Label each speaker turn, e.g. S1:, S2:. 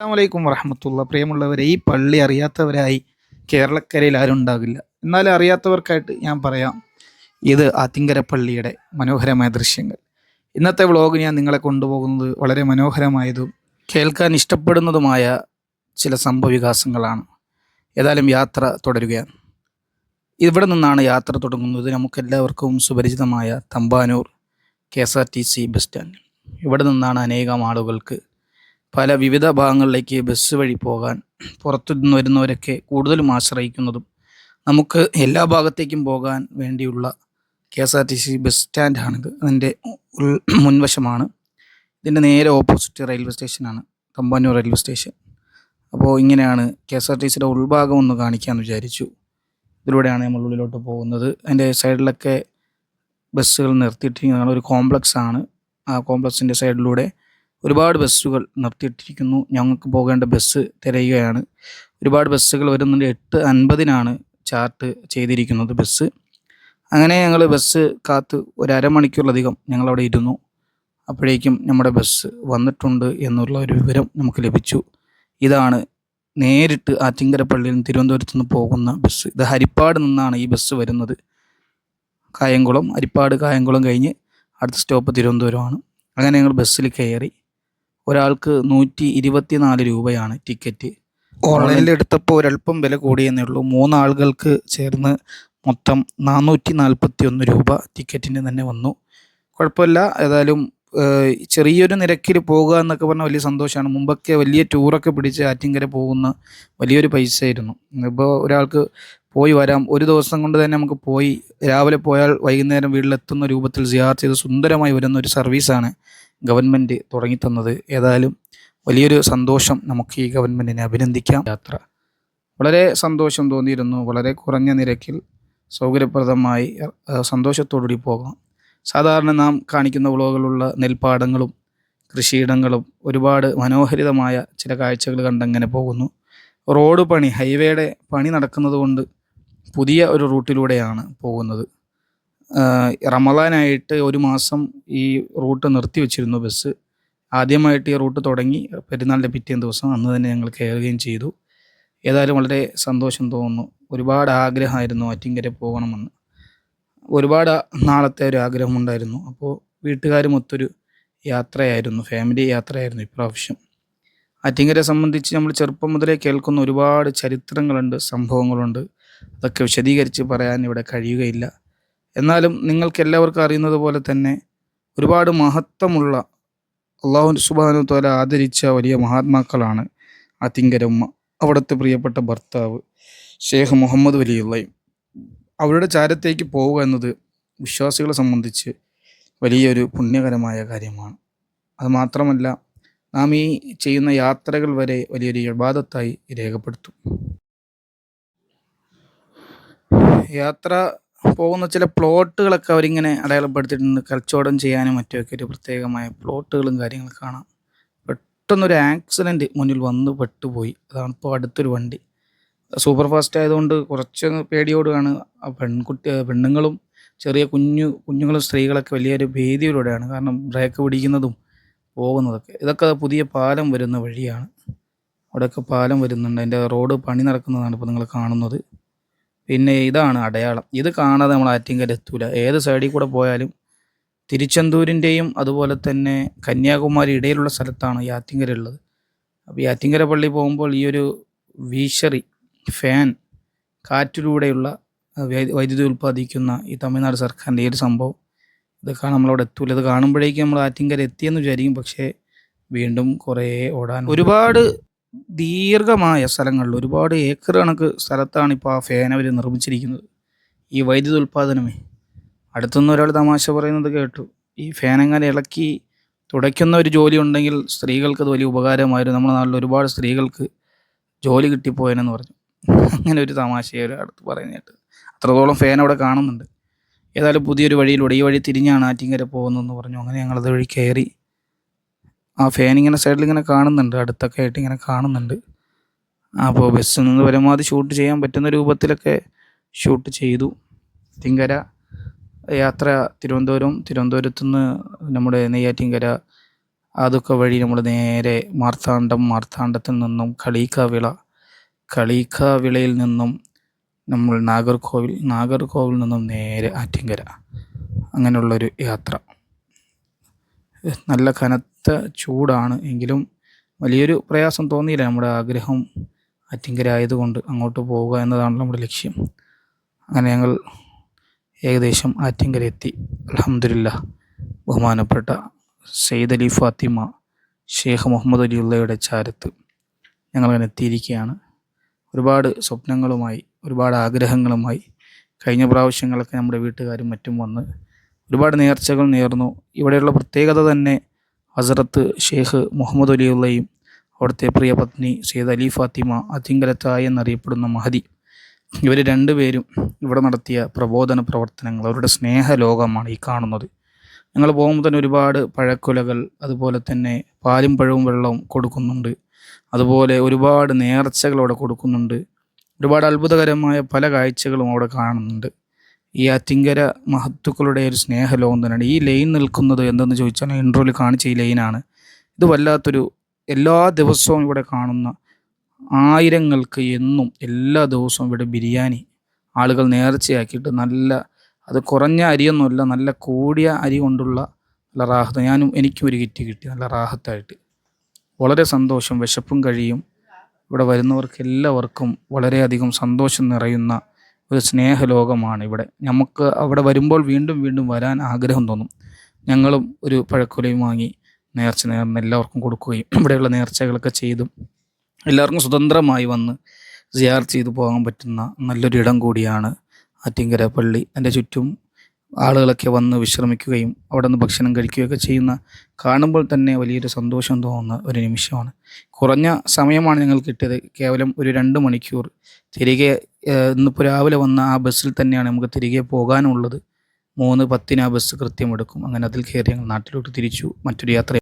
S1: അസ്സാമലൈക്കും വറഹമത്തുള്ള. പ്രിയമുള്ളവരെ ഈ പള്ളി അറിയാത്തവരായി കേരളക്കരയിൽ ആരും ഉണ്ടാകില്ല. എന്നാലും അറിയാത്തവർക്കായിട്ട് ഞാൻ പറയാം ഇത് ആത്തിങ്കര പള്ളിയുടെ മനോഹരമായ ദൃശ്യങ്ങൾ. ഇന്നത്തെ വ്ളോഗ് ഞാൻ നിങ്ങളെ കൊണ്ടുപോകുന്നത് വളരെ മനോഹരമായതും കേൾക്കാൻ ഇഷ്ടപ്പെടുന്നതുമായ ചില സംഭവവികാസങ്ങളാണ്. ഏതായാലും യാത്ര തുടരുകയാണ്. ഇവിടെ നിന്നാണ് യാത്ര തുടങ്ങുന്നത് നമുക്കെല്ലാവർക്കും സുപരിചിതമായ Thampanoor K S R T C bus stand. ഇവിടെ നിന്നാണ് അനേകം ആളുകൾക്ക് പല വിവിധ ഭാഗങ്ങളിലേക്ക് ബസ് വഴി പോകാൻ പുറത്തു നിന്ന് വരുന്നവരൊക്കെ കൂടുതലും ആശ്രയിക്കുന്നതും നമുക്ക് എല്ലാ ഭാഗത്തേക്കും പോകാൻ വേണ്ടിയുള്ള K S R T C bus സ്റ്റാൻഡാണിത്. അതിന്റെ ഉൾ മുൻവശമാണ്. ഇതിന്റെ നേരെ ഓപ്പോസിറ്റ് റെയിൽവേ സ്റ്റേഷനാണ് തമ്പാനൂർ റെയിൽവേ സ്റ്റേഷൻ. അപ്പോൾ ഇങ്ങനെയാണ് കെ എസ് ആർ ടി സിയുടെ ഉൾഭാഗം ഒന്ന് കാണിക്കാമെന്ന് വിചാരിച്ചു. ഇതിലൂടെയാണ് നമ്മൾ ഉള്ളിലോട്ട് പോകുന്നത്. അതിന്റെ സൈഡിലൊക്കെ ബസ്സുകൾ നിർത്തിയിട്ടിരിക്കുന്ന ഒരു കോംപ്ലക്സ് ആണ് ആ കോംപ്ലക്സിന്റെ സൈഡിലൂടെ ഒരുപാട് ബസ്സുകൾ നിർത്തിയിട്ടിരിക്കുന്നു. ഞങ്ങൾക്ക് പോകേണ്ട ബസ് തിരയുകയാണ്. ഒരുപാട് ബസ്സുകൾ വരുന്നുണ്ട്. എട്ട് അൻപതിനാണ് ചാർട്ട് ചെയ്തിരിക്കുന്നത് ബസ് അങ്ങനെ ഞങ്ങൾ ബസ് കാത്ത് ഒരു അരമണിക്കൂറിലധികം ഞങ്ങളവിടെ ഇരുന്നു. അപ്പോഴേക്കും നമ്മുടെ ബസ് വന്നിട്ടുണ്ട് എന്നുള്ള ഒരു വിവരം നമുക്ക് ലഭിച്ചു. ഇതാണ് നേരിട്ട് ആറ്റിങ്കര പള്ളിയിൽ നിന്ന് തിരുവനന്തപുരത്ത് നിന്ന് പോകുന്ന ബസ് ഇത് ഹരിപ്പാട് നിന്നാണ് ഈ ബസ് വരുന്നത്. കായംകുളം ഹരിപ്പാട് കായംകുളം കഴിഞ്ഞ് അടുത്ത സ്റ്റോപ്പ് തിരുവനന്തപുരമാണ്. അങ്ങനെ ഞങ്ങൾ ബസ്സിൽ കയറി. ഒരാൾക്ക് നൂറ്റി ഇരുപത്തി നാല് രൂപയാണ് ടിക്കറ്റ്. ഓൺലൈനിൽ എടുത്തപ്പോൾ ഒരല്പം വില കൂടിയെന്നേ ഉള്ളൂ. മൂന്നാളുകൾക്ക് ചേർന്ന് മൊത്തം നാനൂറ്റി നാൽപ്പത്തി ഒന്ന് രൂപ ടിക്കറ്റിന് തന്നെ വന്നു. കുഴപ്പമില്ല. ഏതായാലും ചെറിയൊരു നിരക്കിൽ പോകുക എന്നൊക്കെ പറഞ്ഞാൽ വലിയ സന്തോഷമാണ്. മുമ്പൊക്കെ വലിയ ടൂറൊക്കെ പിടിച്ച് ആറ്റിങ്കര പോകുന്ന വലിയൊരു പൈസ ആയിരുന്നു ഇപ്പോൾ ഒരാൾക്ക് പോയി വരാം. ഒരു ദിവസം കൊണ്ട് തന്നെ നമുക്ക് പോയി. രാവിലെ പോയാൽ വൈകുന്നേരം വീട്ടിലെത്തുന്ന രൂപത്തിൽ സിയാർ ചെയ്ത് സുന്ദരമായി വരുന്ന ഒരു സർവീസാണ്. ഗവൺമെന്റ് തുടങ്ങിത്തന്നത് ഏതായാലും വലിയൊരു സന്തോഷം നമുക്ക് ഈ ഗവൺമെന്റിനെ അഭിനന്ദിക്കാം. യാത്ര. വളരെ സന്തോഷം തോന്നിയിരുന്നു. വളരെ കുറഞ്ഞ നിരക്കിൽ സൗകര്യപ്രദമായി സന്തോഷത്തോടുകൂടി പോകാം. സാധാരണ നാം കാണിക്കുന്ന വിളവുകളുള്ള നെൽപ്പാടങ്ങളും കൃഷിയിടങ്ങളും ഒരുപാട് മനോഹരിതമായ ചില കാഴ്ചകൾ കണ്ടങ്ങനെ പോകുന്നു. റോഡ് പണി ഹൈവേയുടെ പണി നടക്കുന്നത് കൊണ്ട് പുതിയ ഒരു റൂട്ടിലൂടെയാണ് പോകുന്നത്. റമദാനായിട്ട് ഒരു മാസം ഈ റൂട്ട് നിർത്തി വെച്ചിരുന്നു ബസ്. ആദ്യമായിട്ട് ഈ റൂട്ട് തുടങ്ങി പെരുന്നാളിന്റെ പിറ്റേ ദിവസം അന്ന് തന്നെ ഞങ്ങൾ കയറുകയും ചെയ്തു. ഏതായാലും വളരെ സന്തോഷം തോന്നുന്നു. ഒരുപാട് ആഗ്രഹമായിരുന്നു അറ്റിങ്കരെ പോകണമെന്ന്. ഒരുപാട് നാളത്തെ ഒരു ആഗ്രഹമുണ്ടായിരുന്നു. അപ്പോൾ വീട്ടുകാരുമൊത്തൊരു യാത്രയായിരുന്നു. ഫാമിലി യാത്രയായിരുന്നു ഇപ്രാവശ്യം. ആറ്റിങ്കരെ സംബന്ധിച്ച് നമ്മൾ ചെറുപ്പം മുതലേ കേൾക്കുന്ന ഒരുപാട് ചരിത്രങ്ങളുണ്ട് സംഭവങ്ങളുണ്ട്. അതൊക്കെ വിശദീകരിച്ച് പറയാൻ ഇവിടെ കഴിയുകയില്ല. എന്നാലും നിങ്ങൾക്കെല്ലാവർക്കും അറിയുന്നത് പോലെ തന്നെ ഒരുപാട് മഹത്വമുള്ള അള്ളാഹു സുബാനു തോല ആദരിച്ച വലിയ മഹാത്മാക്കളാണ് അതിങ്കരമ്മ അവിടുത്തെ പ്രിയപ്പെട്ട ഭർത്താവ് ഷേഖ് മുഹമ്മദ് വലിയുള്ളയും. അവരുടെ ചാരത്തേക്ക് പോവുക എന്നത് വിശ്വാസികളെ സംബന്ധിച്ച് വലിയൊരു പുണ്യകരമായ കാര്യമാണ്. അത് മാത്രമല്ല നാം ഈ ചെയ്യുന്ന യാത്രകൾ വരെ വലിയൊരു ഇബാദത്തായി രേഖപ്പെടുത്തും. യാത്ര പോകുന്ന ചില പ്ലോട്ടുകളൊക്കെ അവരിങ്ങനെ അടയാളപ്പെടുത്തിയിട്ടുണ്ട്. കച്ചവടം ചെയ്യാനും മറ്റുമൊക്കെ ഒരു പ്രത്യേകമായ പ്ലോട്ടുകളും കാര്യങ്ങളും കാണാം. പെട്ടെന്നൊരു ആക്സിഡന്റ് മുന്നിൽ വന്ന് പെട്ടുപോയി. അതാണ് ഇപ്പോൾ അടുത്തൊരു വണ്ടി. സൂപ്പർ ഫാസ്റ്റ് ആയതുകൊണ്ട് കുറച്ച് പേടിയോടുകയാണ്. ആ പെൺകുട്ടി പെണ്ണുങ്ങളും ചെറിയ കുഞ്ഞു കുഞ്ഞുങ്ങളും സ്ത്രീകളൊക്കെ വലിയൊരു ഭീതിയിലൂടെയാണ് കാരണം ബ്രേക്ക് പിടിക്കുന്നതും പോകുന്നതൊക്കെ. ഇതൊക്കെ പുതിയ പാലം വരുന്ന വഴിയാണ്. അവിടെയൊക്കെ പാലം വരുന്നുണ്ട്. അതിന്റെ റോഡ് പണി നടക്കുന്നതാണ് ഇപ്പോൾ നിങ്ങൾ കാണുന്നത്. പിന്നെ ഇതാണ് അടയാളം. ഇത് കാണാതെ നമ്മൾ ആറ്റിങ്കൽ എത്തൂല. ഏത് സൈഡിൽ കൂടെ പോയാലും തിരുച്ചെന്തൂരിന്റെയും അതുപോലെ തന്നെ കന്യാകുമാരി ഇടയിലുള്ള സ്ഥലത്താണ് ഈ ആറ്റിങ്കര ഉള്ളത്. അപ്പോൾ ഈ ആറ്റിങ്കര പള്ളി പോകുമ്പോൾ ഈ ഒരു വീശറി ഫാൻ കാറ്റിലൂടെയുള്ള വൈദ്യുതി ഉൽപ്പാദിക്കുന്ന ഈ തമിഴ്നാട് സർക്കാരിന്റെ ഈ ഒരു സംഭവം ഇതൊക്കെ നമ്മളവിടെ എത്തൂല. ഇത് കാണുമ്പോഴേക്കും നമ്മൾ ആറ്റിങ്കര എത്തിയെന്ന് വിചാരിക്കും പക്ഷേ വീണ്ടും കുറേ ഓടാൻ ഒരുപാട് ദീർഘമായ സ്ഥലങ്ങളിൽ ഒരുപാട് ഏക്കർ കണക്ക് സ്ഥലത്താണ് ഇപ്പോൾ ആ ഫാൻ അവർ നിർമ്മിച്ചിരിക്കുന്നത്. ഈ വൈദ്യുതി ഉൽപ്പാദനമേ. അടുത്തുനിന്ന് ഒരാൾ തമാശ പറയുന്നത് കേട്ടു. ഈ ഫാൻ എങ്ങനെ ഇളക്കി തുടയ്ക്കുന്ന ഒരു ജോലി ഉണ്ടെങ്കിൽ സ്ത്രീകൾക്ക് അത് വലിയ ഉപകാരമായിരുന്നു. നമ്മുടെ നാട്ടിൽ ഒരുപാട് സ്ത്രീകൾക്ക് ജോലി കിട്ടിപ്പോയെന്ന് പറഞ്ഞു. അങ്ങനെ ഒരു തമാശയെ അടുത്ത് പറയുന്നതായിട്ട് അത്രത്തോളം ഫാൻ അവിടെ കാണുന്നുണ്ട്. ഏതായാലും പുതിയൊരു വഴിയിലൂടെ ഈ വഴി തിരിഞ്ഞാണ് ആറ്റിങ്കര പോകുന്നതെന്ന് പറഞ്ഞു. അങ്ങനെ ഞങ്ങളത് വഴി കയറി ആ ഫാൻ ഇങ്ങനെ സൈഡിൽ ഇങ്ങനെ കാണുന്നുണ്ട് അടുത്തൊക്കെ ആയിട്ട് ഇങ്ങനെ കാണുന്നുണ്ട്. അപ്പോൾ ബസ്സിൽ നിന്ന് പരമാവധി ഷൂട്ട് ചെയ്യാൻ പറ്റുന്ന രൂപത്തിലൊക്കെ ഷൂട്ട് ചെയ്തു. തിങ്കര യാത്ര തിരുവനന്തപുരം തിരുവനന്തപുരത്തു നിന്ന് നമ്മുടെ നെയ്യാറ്റിങ്കര അതൊക്കെ വഴി നമ്മൾ നേരെ മാർത്താണ്ഡം മാർത്താണ്ഡത്തിൽ നിന്നും കളീക്കാവിള കളീക്കാവിളയിൽ നിന്നും നമ്മൾ നാഗർകോവിൽ നാഗർകോവിൽ നിന്നും നേരെ ആറ്റിങ്കര. അങ്ങനെയുള്ളൊരു യാത്ര. നല്ല കനത്ത ചൂടാണ് എങ്കിലും വലിയൊരു പ്രയാസം തോന്നിയില്ല. നമ്മുടെ ആഗ്രഹം ആറ്റിങ്കരായതുകൊണ്ട് അങ്ങോട്ട് പോവുക എന്നതാണ് നമ്മുടെ ലക്ഷ്യം. അങ്ങനെ ഞങ്ങൾ ഏകദേശം ആറ്റിങ്കര എത്തി അലഹമില്ല ബഹുമാനപ്പെട്ട സെയ്ദ് അലി ഫാത്തിമ ഷേഖ് മുഹമ്മദ് അലിയുള്ളയുടെ ചാരത്ത് ഞങ്ങളങ്ങനെ എത്തിയിരിക്കുകയാണ്. ഒരുപാട് സ്വപ്നങ്ങളുമായി ഒരുപാട് ആഗ്രഹങ്ങളുമായി കഴിഞ്ഞ പ്രാവശ്യങ്ങളൊക്കെ നമ്മുടെ വീട്ടുകാരും മറ്റും വന്ന് ഒരുപാട് നേർച്ചകൾ നേർന്നു. ഇവിടെയുള്ള പ്രത്യേകത തന്നെ ഹസരത്ത് ഷേഖ് മുഹമ്മദ് അലിയുള്ളയും അവിടുത്തെ പ്രിയ പത്നി സെയ്ദ് അലി ഫാത്തിമ അതിങ്കലത്തായ എന്നറിയപ്പെടുന്ന മഹദി. ഇവർ രണ്ടുപേരും ഇവിടെ നടത്തിയ പ്രബോധന പ്രവർത്തനങ്ങൾ അവരുടെ സ്നേഹ സ്നേഹലോകമാണ് ഈ കാണുന്നത്. ഞങ്ങൾ പോകുമ്പോൾ തന്നെ ഒരുപാട് പഴക്കുലകൾ അതുപോലെ തന്നെ പാലും പഴവും വെള്ളവും കൊടുക്കുന്നുണ്ട്. അതുപോലെ ഒരുപാട് നേർച്ചകൾ അവിടെ കൊടുക്കുന്നുണ്ട്. ഒരുപാട് അത്ഭുതകരമായ പല കാഴ്ചകളും അവിടെ കാണുന്നുണ്ട്. ഈ ആറ്റിങ്കര മഹത്തുക്കളുടെ ഒരു സ്നേഹലോകം തന്നെയാണ്. ഈ ലൈൻ നിൽക്കുന്നത് എന്തെന്ന് ചോദിച്ചാൽ ഇൻട്രോയിൽ കാണിച്ച ഈ ലൈനാണ് ഇത് വല്ലാത്തൊരു എല്ലാ ദിവസവും ഇവിടെ കാണുന്ന ആയിരങ്ങൾക്ക് എന്നും എല്ലാ ദിവസവും ഇവിടെ ബിരിയാണി ആളുകൾ നേർച്ചയാക്കിയിട്ട് നല്ല അത് കുറഞ്ഞ അരിയൊന്നുമല്ല നല്ല കൂടിയ അരി കൊണ്ടുള്ള നല്ല റാഹത്ത്. ഞാനും എനിക്കും ഒരു കിറ്റ് കിട്ടി നല്ല റാഹത്തായിട്ട്. വളരെ സന്തോഷം വിശപ്പും കഴിയും. ഇവിടെ വരുന്നവർക്ക് എല്ലാവർക്കും വളരെയധികം സന്തോഷം നിറയുന്ന ഒരു സ്നേഹലോകമാണ് ഇവിടെ. നമുക്ക് അവിടെ വരുമ്പോൾ വീണ്ടും വീണ്ടും വരാൻ ആഗ്രഹം തോന്നും. ഞങ്ങളും ഒരു പഴക്കുലയും വാങ്ങി നേർച്ച നേർന്ന് എല്ലാവർക്കും കൊടുക്കുകയും ഇവിടെയുള്ള നേർച്ചകളൊക്കെ ചെയ്തും എല്ലാവർക്കും സ്വതന്ത്രമായി വന്ന് സിയാർ ചെയ്തു പോകാൻ പറ്റുന്ന നല്ലൊരു ഇടം കൂടിയാണ് ആറ്റിങ്കര പള്ളി. എന്റെ ചുറ്റും ആളുകളൊക്കെ വന്ന് വിശ്രമിക്കുകയും അവിടെ നിന്ന് ഭക്ഷണം കഴിക്കുകയൊക്കെ ചെയ്യുന്ന കാണുമ്പോൾ തന്നെ വലിയൊരു സന്തോഷം തോന്നുന്ന ഒരു നിമിഷമാണ്. കുറഞ്ഞ സമയമാണ് ഞങ്ങൾ കിട്ടിയത്. കേവലം ഒരു രണ്ട് മണിക്കൂർ. തിരികെ ഇന്നിപ്പോൾ രാവിലെ വന്ന ആ ബസ്സിൽ തന്നെയാണ് നമുക്ക് തിരികെ പോകാനുള്ളത്. മൂന്ന് പത്തിന് ആ ബസ് കൃത്യം എടുക്കും അങ്ങനെ അതിൽ കയറി ഞങ്ങൾ നാട്ടിലോട്ട് തിരിച്ചു മറ്റൊരു യാത്ര